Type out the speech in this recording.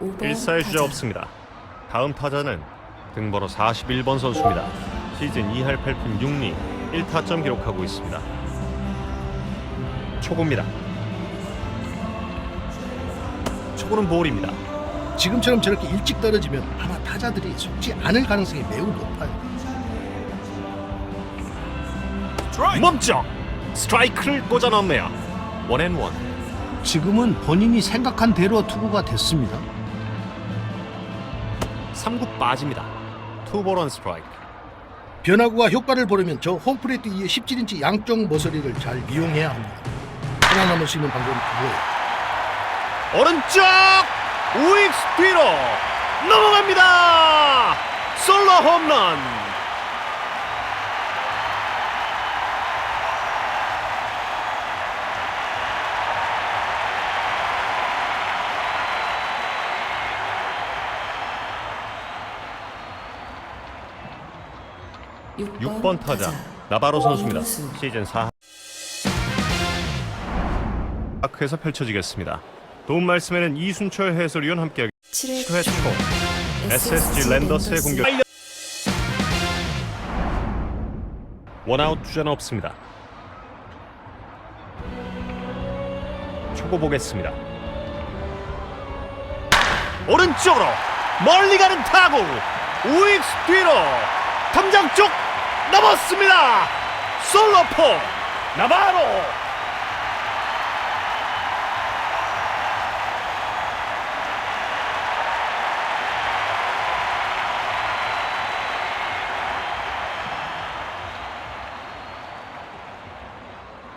5번 1사의 주자 타자. 없습니다. 다음 타자는 등번호 41번 선수입니다. 시즌 2할 8푼 6리 1타점 기록하고 있습니다. 초구입니다. 초구는 볼입니다. 지금처럼 저렇게 일찍 떨어지면 아마 타자들이 속지 않을 가능성이 매우 높아요. 멈쩍! 스트라이크를 꽂아 넣네요. 원앤원. 지금은 본인이 생각한 대로 투구가 됐습니다. 3구 빠집니다. 투볼 원 스트라이크. 변화구가 효과를 보려면 저 홈플레이트 위에 17인치 양쪽 머서리를 잘 이용해야 합니다. 살아남을 수 있는 방법은 그거예요. 오른쪽 우익 스피로 넘어갑니다. 솔로 홈런. 육 6번 타자 나바로 선수입니다. 시즌 4 파크에서 펼쳐지겠습니다. 도움 말씀에는 이순철 해설위원 함께 7회 7회 초 SSG 랜더스의 공격 원아웃 주자는 없습니다. 초고 보겠습니다. 오른쪽으로 멀리 가는 타구 우익 스피로 담장 쪽 넘었습니다. 솔로포 나바로